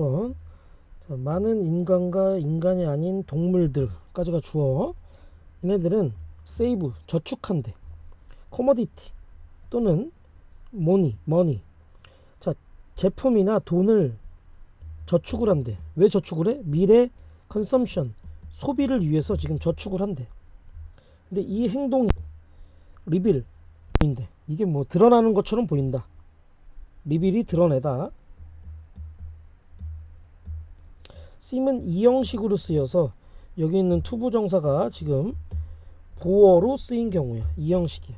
30번. 자, 많은 인간과 인간이 아닌 동물들까지가 주어. 얘네들은 세이브 저축한대. 커머디티 또는 모니 머니. 자 제품이나 돈을 저축을 한대. 왜 저축을 해? 미래 컨섬션 소비를 위해서 지금 저축을 한대. 근데 이 행동이 리빌 인데 이게 뭐 드러나는 것처럼 보인다. 리빌이 드러내다 sim은 이 형식으로 쓰여서 여기 있는 투부 정사가 지금 보어로 쓰인 경우야 이 형식이야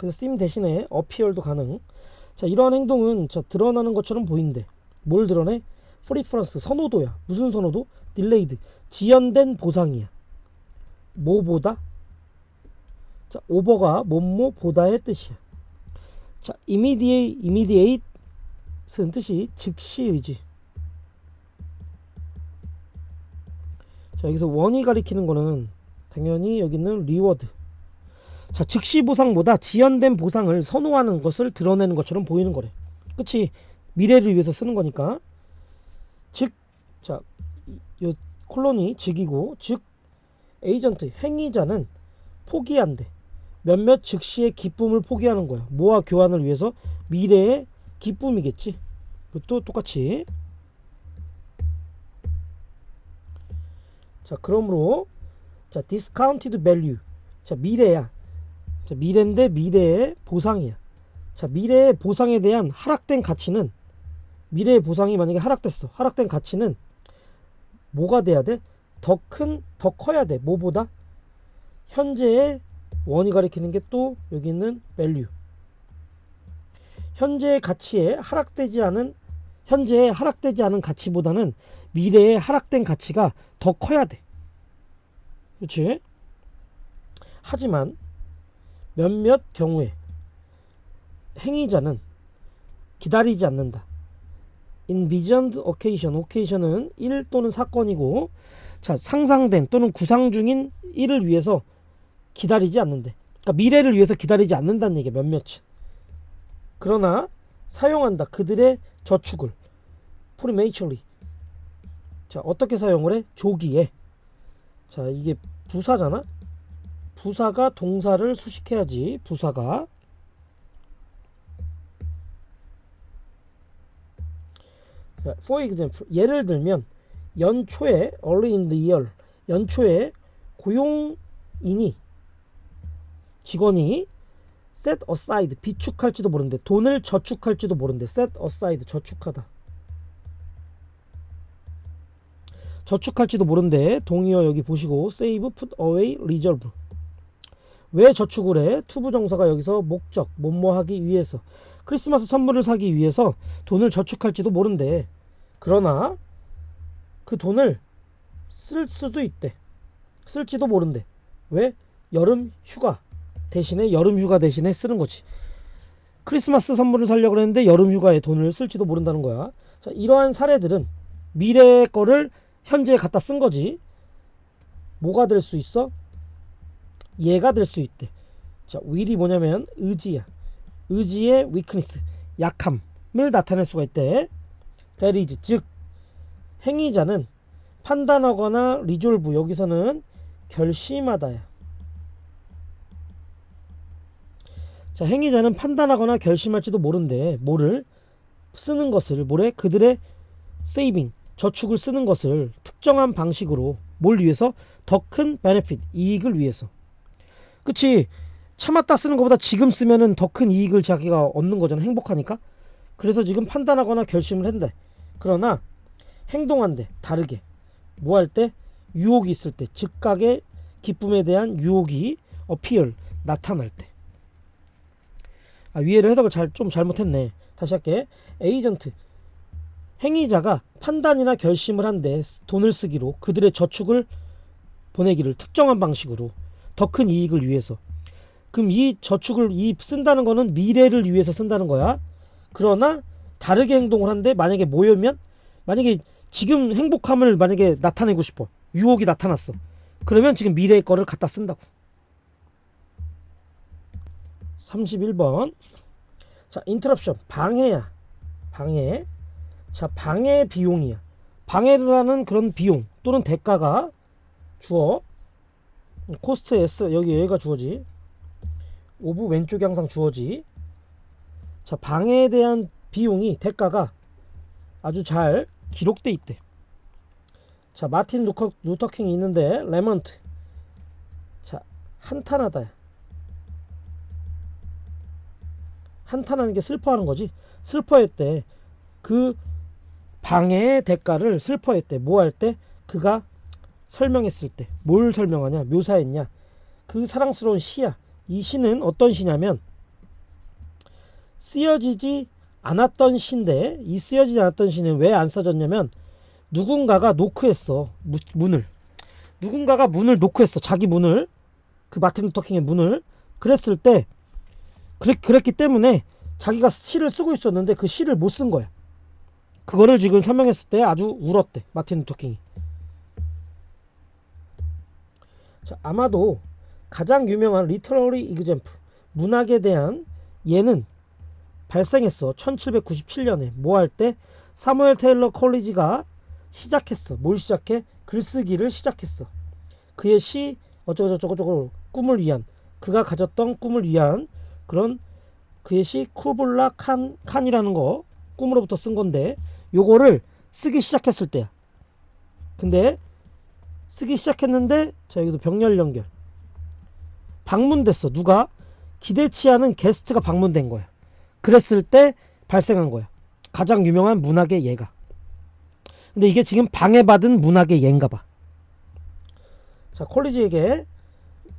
그래서 sim 대신에 appear도 가능. 자 이러한 행동은 자 드러나는 것처럼 보인대 뭘 드러내? 프리퍼런스 선호도야. 무슨 선호도? 딜레이드 지연된 보상이야. 뭐보다? 자 오버가 뭐뭐 보다의 뜻이야. 자 immediate immediate은 뜻이 즉시 의지 자 여기서 원이 가리키는 거는 당연히 여기는 리워드. 자 즉시 보상보다 지연된 보상을 선호하는 것을 드러내는 것처럼 보이는 거래. 그치 미래를 위해서 쓰는 거니까. 즉자 요 콜론이 즉이고 즉 에이전트 행위자는 포기한대. 몇몇 즉시의 기쁨을 포기하는 거야. 뭐와 교환을 위해서 미래의 기쁨이겠지. 그것도 똑같이 자 그러므로 자 discounted value 자 미래야 자 미래인데 미래의 보상이야 자 미래의 보상에 대한 하락된 가치는 미래의 보상이 만약에 하락됐어 하락된 가치는 뭐가 돼야 돼? 더 큰, 더 커야 돼. 뭐보다? 현재의 원이 가리키는 게 또 여기 있는 value. 현재의 가치에 하락되지 않은 현재의 하락되지 않은 가치보다는 미래의 하락된 가치가 더 커야 돼. 그렇지? 하지만 몇몇 경우에 행위자는 기다리지 않는다. envisioned occasion, occasion은 일 또는 사건이고 자 상상된 또는 구상 중인 일을 위해서 기다리지 않는데 그러니까 미래를 위해서 기다리지 않는다는 얘기야 몇몇은 그러나 사용한다. 그들의 저축을. Prematurely. 자 어떻게 사용을 해? 조기에. 자 이게 부사잖아? 부사가 동사를 수식해야지 부사가. 자, for example 예를 들면 연초에 early in the year 연초에 고용인이 직원이 set aside 비축할지도 모른대 돈을 저축할지도 모른대 set aside 저축하다 저축할지도 모른대 동의어 여기 보시고 save put away reserve 왜 저축을 해 투부정사가 여기서 목적 뭐뭐 하기 위해서 크리스마스 선물을 사기 위해서 돈을 저축할지도 모른대 그러나 그 돈을 쓸 수도 있대. 쓸지도 모른대. 왜? 여름 휴가 대신에 여름 휴가 대신에 쓰는 거지. 크리스마스 선물을 사려고 했는데 여름 휴가에 돈을 쓸지도 모른다는 거야. 자, 이러한 사례들은 미래의 거를 현재에 갖다 쓴 거지. 뭐가 될 수 있어? 얘가 될 수 있대. 자, will이 뭐냐면 의지야. 의지의 weakness, 약함을 나타낼 수가 있대. is, 즉 행위자는 판단하거나 리졸브 여기서는 결심하다야. 자, 행위자는 판단하거나 결심할지도 모른데 뭐를 쓰는 것을 뭐래? 그들의 세이빙 저축을 쓰는 것을 특정한 방식으로 뭘 위해서 더 큰 베네핏 이익을 위해서. 그치? 참았다 쓰는 것보다 지금 쓰면은 더 큰 이익을 자기가 얻는 거잖아. 행복하니까. 그래서 지금 판단하거나 결심을 한대. 그러나 행동한대 다르게 뭐 할 때 유혹이 있을 때 즉각의 기쁨에 대한 유혹이 어피얼 나타날 때 아, 위에를 해석을 잘 좀 잘못했네. 다시 할게. 에이전트. 행위자가 판단이나 결심을 한데 돈을 쓰기로 그들의 저축을 보내기를 특정한 방식으로 더 큰 이익을 위해서. 그럼 이 저축을 이 쓴다는 거는 미래를 위해서 쓴다는 거야? 그러나 다르게 행동을 하는데 만약에 모여면 만약에 지금 행복함을 만약에 나타내고 싶어. 유혹이 나타났어. 그러면 지금 미래의 거를 갖다 쓴다고 31번 자 인터럽션 방해야 방해 자, 방해 비용이야. 방해를 하는 그런 비용 또는 대가가 주어. 코스트 S 여기 얘가 주어지. 오브 왼쪽이 항상 주어지. 자, 방해에 대한 비용이 대가가 아주 잘 기록돼 있대. 자, 마틴 루터, 루터킹이 있는데 레먼트. 자, 한탄하다. 한탄하는 게 슬퍼하는 거지. 슬퍼했대. 그 방해의 대가를 슬퍼했대. 뭐 할 때? 그가 설명했을 때. 뭘 설명하냐? 묘사했냐? 그 사랑스러운 시야. 이 시는 어떤 시냐면 쓰여지지 않았던 시인데 이 쓰여지지 않았던 시는 왜 안 써졌냐면 누군가가 노크했어 무- 문을 누군가가 문을 노크했어 자기 문을 그 마틴 루터 킹의 문을 그랬을 때 그랬, 그랬 기 때문에 자기가 시를 쓰고 있었는데 그 시를 못 쓴 거야. 그거를 지금 설명했을 때 아주 울었대 마틴 루터킹이. 자, 아마도 가장 유명한 리터러리 이그젠프 문학에 대한 예는 발생했어. 1797년에 뭐 할 때 사무엘 테일러 콜리지가 시작했어. 뭘 시작해? 글쓰기를 시작했어. 그의 시 어쩌고저쩌고저쩌고 꿈을 위한 그가 가졌던 꿈을 위한 그런 시 쿠블라 칸 칸이라는 거 꿈으로부터 쓴 건데 요거를 쓰기 시작했을 때야. 근데 쓰기 시작했는데 자 여기서 병렬 연결. 방문됐어. 누가? 기대치 않은 게스트가 방문된 거야. 그랬을 때 발생한 거야. 가장 유명한 문학의 예가. 근데 이게 지금 방해받은 문학의 예인가 봐. 자, 콜리지에게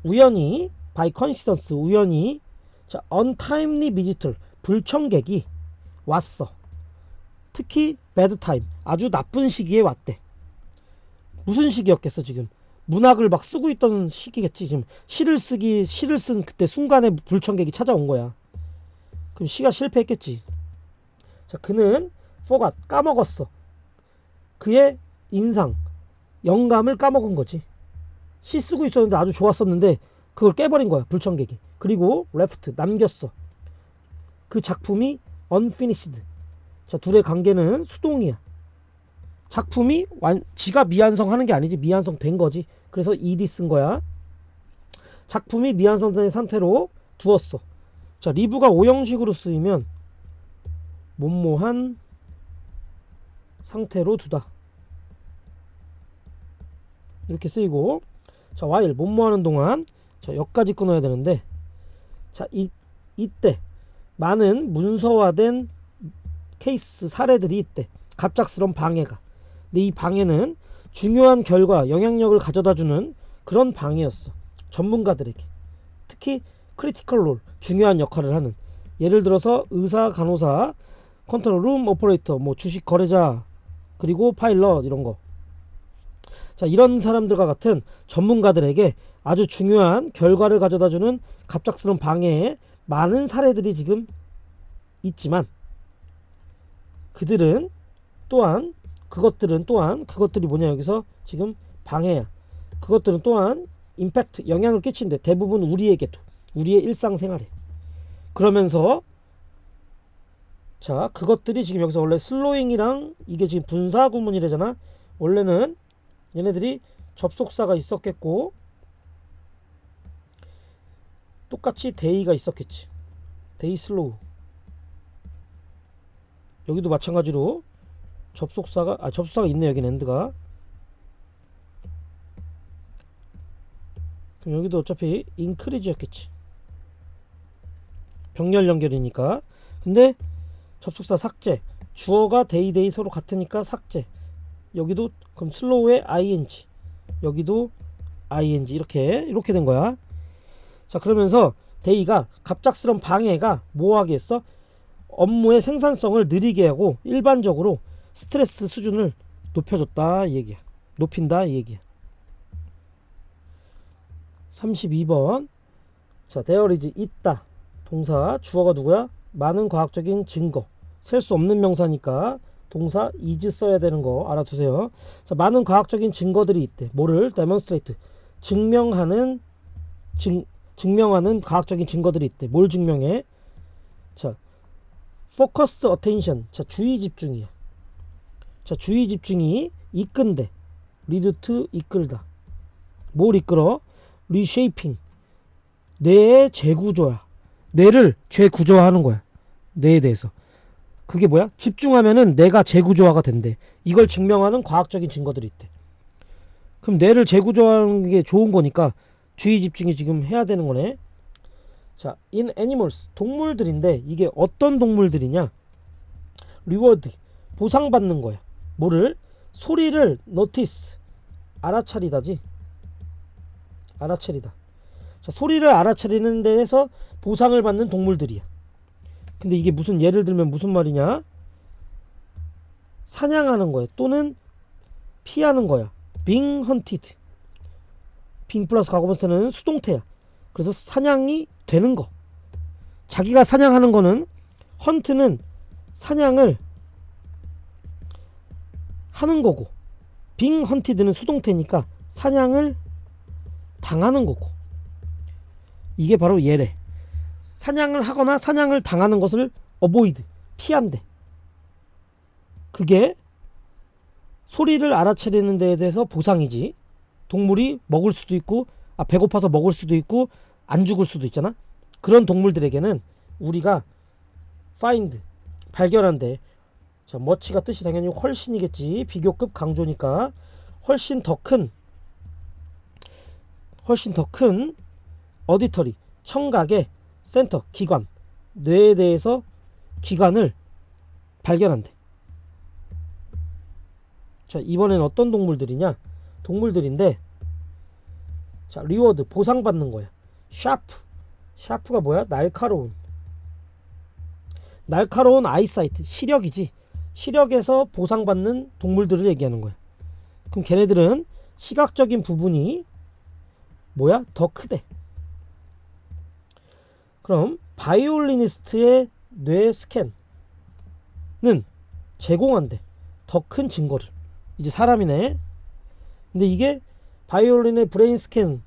우연히 by coincidence 우연히 자, untimely 불청객이 왔어. 특히 bad time 아주 나쁜 시기에 왔대. 무슨 시기였겠어 지금? 문학을 막 쓰고 있던 시기겠지 지금 시를 쓰기 시를 쓴 그때 순간에 불청객이 찾아온 거야. 그럼 시가 실패했겠지. 자, 그는 forgot 까먹었어. 그의 인상, 영감을 까먹은 거지. 시 쓰고 있었는데 아주 좋았었는데 그걸 깨버린 거야 불청객이. 그리고 left 남겼어. 그 작품이 unfinished. 자 둘의 관계는 수동이야. 작품이 완 지가 미완성하는 게 아니지 미완성 된 거지. 그래서 ed 쓴 거야. 작품이 미완성된 상태로 두었어. 자 리브가 오형식으로 쓰이면 못모한 상태로 두다. 이렇게 쓰이고 자 while 못모하는 동안 자 여기까지 끊어야 되는데 자 이, 이때 많은 문서화된 케이스 사례들이 있대 갑작스런 방해가. 근데 이 방해는 중요한 결과 영향력을 가져다주는 그런 방해였어. 전문가들에게. 특히 크리티컬 롤 중요한 역할을 하는. 예를 들어서 의사 간호사 컨트롤 룸 오퍼레이터 뭐 주식 거래자 그리고 파일럿 이런 거. 자, 이런 사람들과 같은 전문가들에게 아주 중요한 결과를 가져다 주는 갑작스러운 방해에 많은 사례들이 지금 있지만 그들은 또한 그것들은 또한 그것들이 뭐냐 여기서 지금 방해야. 그것들은 또한 임팩트 영향을 끼친대. 대부분 우리에게도 우리의 일상생활에. 그러면서 자, 그것들이 지금 여기서 원래 슬로잉이랑 이게 지금 분사 구문이래잖아. 원래는 얘네들이 접속사가 있었겠고 똑같이 데이가 있었겠지. 데이 슬로우. 여기도 마찬가지로 접속사가 아 접속사가 있네 여기는 엔드가. 그럼 여기도 어차피 인크리즈였겠지. 병렬 연결이니까. 근데 접속사 삭제 주어가 데이 데이 서로 같으니까 삭제 여기도 그럼 슬로우에 ing 여기도 ing 이렇게 이렇게 된 거야 자 그러면서 데이가 갑작스런 방해가 뭐하게 했어 업무의 생산성을 느리게 하고 일반적으로 스트레스 수준을 높여줬다 이 얘기야. 높인다 이 얘기야. 32번. 자 is 있다. 동사 주어가 누구야? 많은 과학적인 증거. 셀 수 없는 명사니까 동사 is 써야 되는 거 알아두세요. 자, 많은 과학적인 증거들이 있대. 뭐를? demonstrate. 증명하는 증 증명하는 과학적인 증거들이 있대. 뭘 증명해? 자, focused attention. 자, 주의 집중이야. 자, 주의 집중이 이끈데. 리드 투 이끌다. 뭘 이끌어? 리쉐이핑. 뇌의 재구조야. 뇌를 재구조화하는 거야. 뇌에 대해서. 그게 뭐야? 집중하면은 뇌가 재구조화가 된대. 이걸 증명하는 과학적인 증거들이 있대. 그럼 뇌를 재구조하는 게 좋은 거니까 주의 집중이 지금 해야 되는 거네. 자, in animals 동물들인데 이게 어떤 동물들이냐? 리워드 보상받는 거야. 뭐를 소리를 notice 알아차리다지. 알아차리다. 자, 소리를 알아차리는 데에서 보상을 받는 동물들이야. 근데 이게 무슨 예를 들면 무슨 말이냐? 사냥하는 거야. 또는 피하는 거야. being hunted. 빙 플러스 과거분사는 수동태야. 그래서 사냥이 되는 거. 자기가 사냥하는 거는 헌트는 사냥을 하는 거고 빙 헌티드는 수동태니까 사냥을 당하는 거고 이게 바로 예래 사냥을 하거나 사냥을 당하는 것을 어보이드 피한대 그게 소리를 알아차리는 데에 대해서 보상이지 동물이 먹을 수도 있고 아 배고파서 먹을 수도 있고 안 죽을 수도 있잖아? 그런 동물들에게는 우리가 find 발견한대 자 머치가 뜻이 당연히 훨씬이겠지. 비교급 강조니까. 훨씬 더 큰 훨씬 더 큰 어디터리 청각의 센터 기관. 뇌에 대해서 기관을 발견한대 자 이번엔 어떤 동물들이냐 동물들인데 자 리워드 보상받는 거야. 샤프. 샤프가 뭐야? 날카로운. 날카로운 아이사이트. 시력이지. 시력에서 보상받는 동물들을 얘기하는 거야. 그럼 걔네들은 시각적인 부분이 뭐야? 더 크대. 그럼 바이올리니스트의 뇌 스캔은 제공한대. 더 큰 증거를. 이제 사람이네 근데 이게 바이올린의 브레인 스캔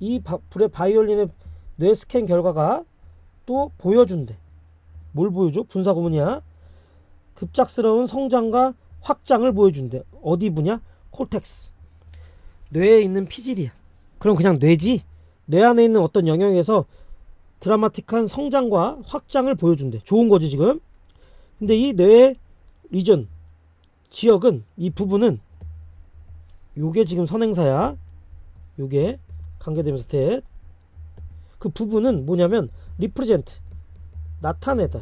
이 바, 바이올린의 뇌 스캔 결과가 또 보여준대. 뭘 보여줘? 분사 구문이야. 급작스러운 성장과 확장을 보여준대. 어디 분야 콜텍스. 뇌에 있는 피질이야. 그럼 그냥 뇌지? 뇌 안에 있는 어떤 영역에서 드라마틱한 성장과 확장을 보여준대. 좋은 거지 지금? 근데 이 뇌의 리전 지역은 이 부분은 요게 지금 선행사야. 요게 관계대명사 tet그 부분은 뭐냐면 리프레젠트 나타내다.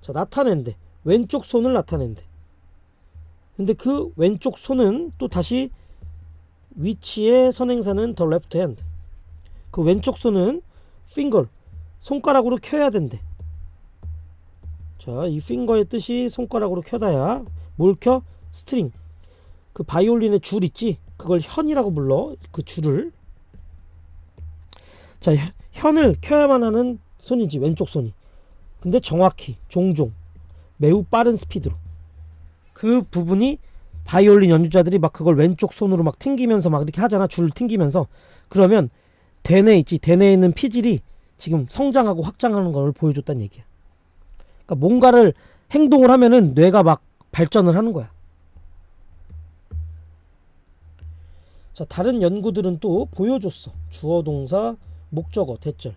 자 나타낸대. 왼쪽 손을 나타낸대. 근데 그 왼쪽 손은 또 다시 위치의 선행사는 the left hand. 그 왼쪽 손은 finger 손가락으로 켜야 된대. 자이 finger의 뜻이 손가락으로 켜다야 뭘 켜? 스트링 그 바이올린의 줄 있지? 그걸 현이라고 불러 그 줄을. 자 현- 현을 켜야만 하는 손이지 왼쪽 손이. 근데 정확히 종종 매우 빠른 스피드로. 그 부분이 바이올린 연주자들이 막 그걸 왼쪽 손으로 막 튕기면서 막 이렇게 하잖아 줄 튕기면서. 그러면 대뇌 있지 대뇌에 있는 피질이 지금 성장하고 확장하는 걸 보여줬다는 얘기야. 그러니까 뭔가를 행동을 하면은 뇌가 막 발전을 하는 거야 자 다른 연구들은 또 보여줬어. 주어 동사 목적어 대절.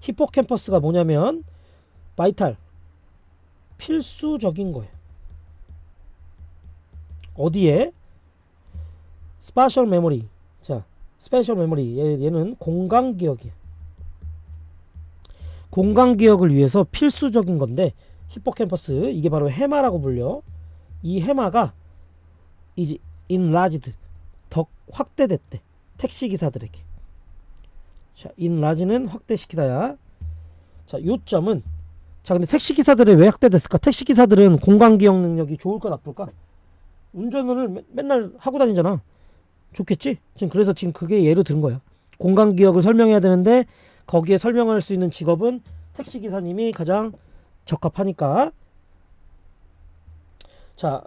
히포캠퍼스가 뭐냐면 바이탈 필수적인 거예요. 어디에? 스파셜 메모리. 자 스페셜 메모리. 얘, 얘는 공간 기억이야. 공간 기억을 위해서 필수적인 건데 히포캠퍼스 이게 바로 해마라고 불려. 이 해마가 이제 인라지드 더 확대됐대. 택시 기사들에게. 자 인라지는 확대시키다야. 자 요점은 자 근데 택시 기사들이 왜 확대됐을까? 택시 기사들은 공간 기억 능력이 좋을까 나쁠까? 운전을 맨- 맨날 하고 다니잖아. 좋겠지? 지금 그래서 지금 그게 예로 든 거야. 공간 기억을 설명해야 되는데 거기에 설명할 수 있는 직업은 택시 기사님이 가장 적합하니까. 자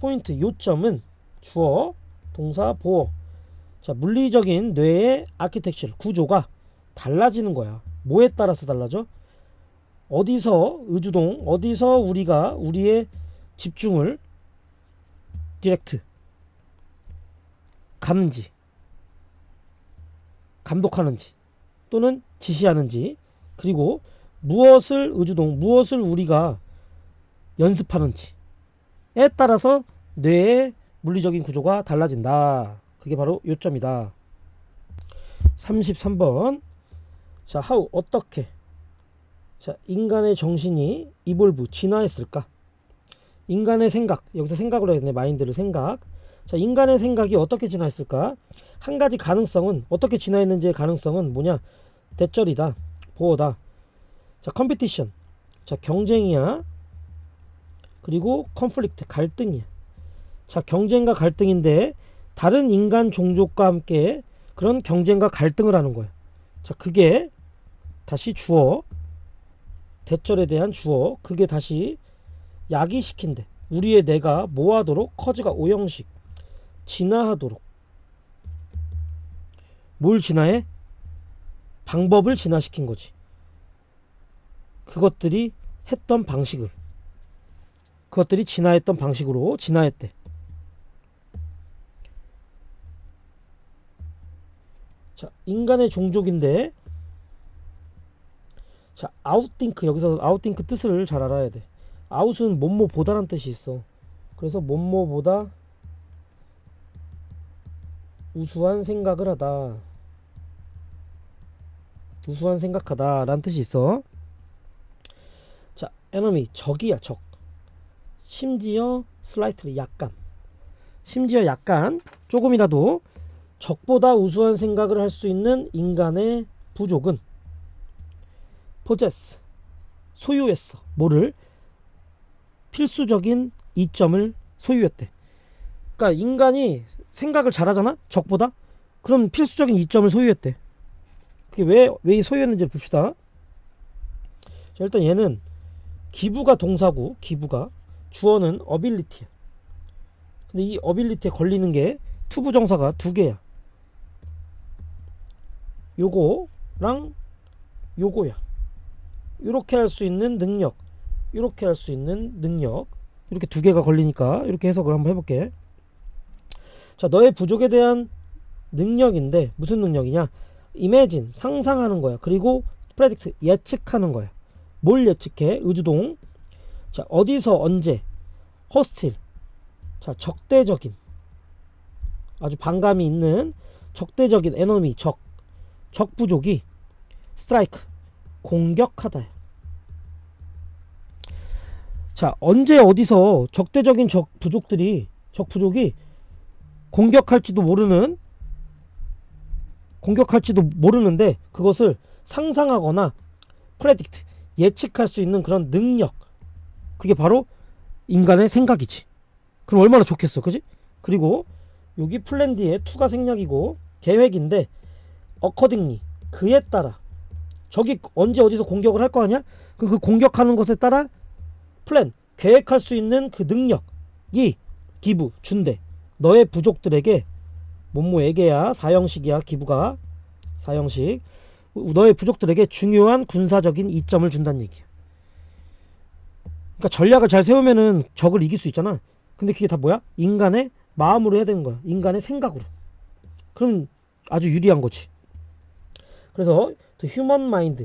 포인트 요점은 주어 동사 보어. 자 물리적인 뇌의 아키텍처 구조가 달라지는 거야. 뭐에 따라서 달라져? 어디서 의주동 어디서 우리가 우리의 집중을 디렉트 감지 감독하는지 또는 지시하는지 그리고 무엇을 의주동 무엇을 우리가 연습하는지에 따라서 뇌의 물리적인 구조가 달라진다. 그게 바로 요점이다. 33번. 자, how 어떻게 자, 인간의 정신이 이볼브 진화했을까? 인간의 생각 여기서 생각으로 해야 되네. 마인드를 생각. 자, 인간의 생각이 어떻게 진화했을까? 한 가지 가능성은 어떻게 진화했는지의 가능성은 뭐냐? 대절이다. 보호다. 자, 컴피티션. 자, 경쟁이야. 그리고 컨플릭트 갈등이야. 자, 경쟁과 갈등인데 다른 인간 종족과 함께 그런 경쟁과 갈등을 하는 거야. 자, 그게 다시 주어 대절에 대한 주어 그게 다시 야기시킨대. 우리의 내가 뭐하도록 커즈가 오형식 진화하도록 뭘 진화해? 방법을 진화시킨 거지. 그것들이 했던 방식을 그것들이 진화했던 방식으로 진화했대. 자, 인간의 종족인데 자, 아웃띵크 여기서 아웃띵크 뜻을 잘 알아야 돼. 아웃은 뭐뭐 보다란 뜻이 있어. 그래서 뭐뭐 보다 우수한 생각을 하다. 우수한 생각하다 라는 뜻이 있어. 자, 에너미 적이야 적. 심지어 슬라이트리 약간. 심지어 약간 조금이라도 적보다 우수한 생각을 할 수 있는 인간의 부족은 포제스 소유했어. 뭐를 필수적인 이점을 소유했대. 그러니까 인간이 생각을 잘하잖아. 적보다. 그럼 필수적인 이점을 소유했대. 그게 왜 왜 소유했는지를 봅시다. 자, 일단 얘는 기부가 동사고 기부가 주어는 어빌리티야. 근데 이 어빌리티에 걸리는 게 투부 정사가 두 개야. 요거랑 요거야. 이렇게 할 수 있는 능력, 이렇게 할 수 있는 능력, 이렇게 두 개가 걸리니까 이렇게 해석을 한번 해볼게. 자, 너의 부족에 대한 능력인데 무슨 능력이냐? imagine 상상하는 거야. 그리고 predict 예측하는 거야. 뭘 예측해? 의주동. 자, 어디서 언제? hostile. 자, 적대적인. 아주 반감이 있는 적대적인 에너미 적. 적 부족이 스트라이크 공격하다. 자, 언제 어디서 적대적인 적 부족들이 적 부족이 공격할지도 모르는 공격할지도 모르는데 그것을 상상하거나 프레딕트 예측할 수 있는 그런 능력 그게 바로 인간의 생각이지. 그럼 얼마나 좋겠어, 그지? 그리고 여기 플랜 D에 투가 생략이고 계획인데 어커딩리 그에 따라 적이 언제 어디서 공격을 할 거 아니야? 그럼 그 공격하는 것에 따라 플랜 계획할 수 있는 그 능력이 기부 준대. 너의 부족들에게 뭐뭐에게야 사형식이야 기부가 사형식 너의 부족들에게 중요한 군사적인 이점을 준다는 얘기야. 그러니까 전략을 잘 세우면은 적을 이길 수 있잖아. 근데 그게 다 뭐야? 인간의 마음으로 해야 되는 거야. 인간의 생각으로. 그럼 아주 유리한 거지. 그래서 the human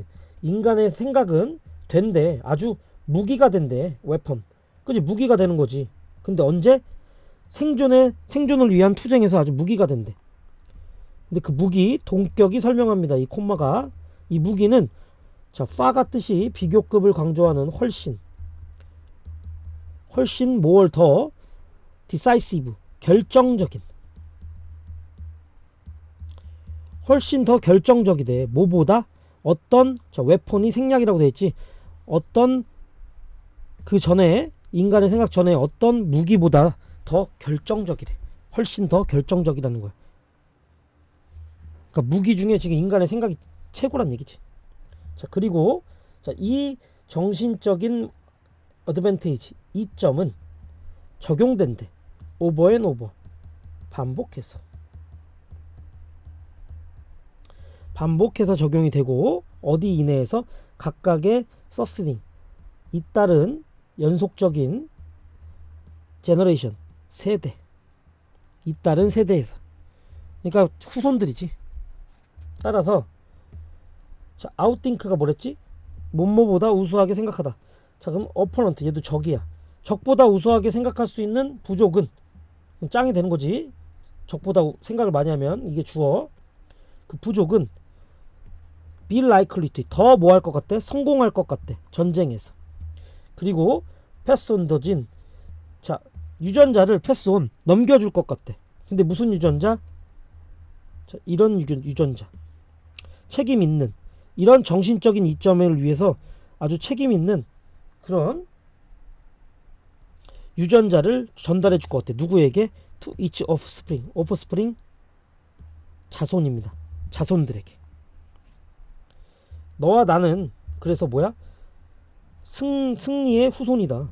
인간의 생각은 된대. 아주 무기가 된대 웨폰 그지? 무기가 되는 거지. 근데 언제? 생존의 생존을 위한 투쟁에서 아주 무기가 된대. 근데 그 무기 동격이 설명합니다 이 콤마가. 이 무기는 자 파가 뜻이 비교급을 강조하는 훨씬. 훨씬 뭘더 decisive 결정적인 훨씬 더 결정적이대. 뭐보다 어떤 자 웨폰이 생략이라고 돼 있지. 어떤 그 전에 인간의 생각 전에 어떤 무기보다 더 결정적이래. 훨씬 더 결정적이라는 거야. 그러니까 무기 중에 지금 인간의 생각이 최고란 얘기지. 자 그리고 자 이 정신적인 어드밴테이지 이점은 적용된대. 오버 앤 오버 반복해서. 반복해서 적용이 되고 어디 이내에서 각각의 서스닝 잇따른 연속적인 제너레이션 세대 잇따른 세대에서. 그러니까 후손들이지. 따라서 자 아웃띵크가 뭐랬지? 몸모보다 우수하게 생각하다. 자 그럼 어퍼런트 얘도 적이야. 적보다 우수하게 생각할 수 있는 부족은 짱이 되는 거지. 적보다 우- 생각을 많이 하면 이게 주어. 그 부족은 be likely to 더뭐 할 것 같대 성공할 것 같대 전쟁에서. 그리고 패스 온 더진 자 유전자를 패스 온 넘겨줄 것 같대 근데 무슨 유전자? 자 이런 유전, 유전 자. 책임 있는. 이런 정신적인 이점을 위해서 아주 책임 있는 그런 유전자를 전달해 줄 것 같아. 누구에게? to each offspring. offspring 자손입니다. 자손들에게 너와 나는 그래서 뭐야? 승 승리의 후손이다.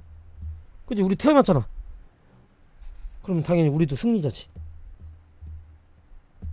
그지 우리 태어났잖아. 그러면 당연히 우리도 승리자지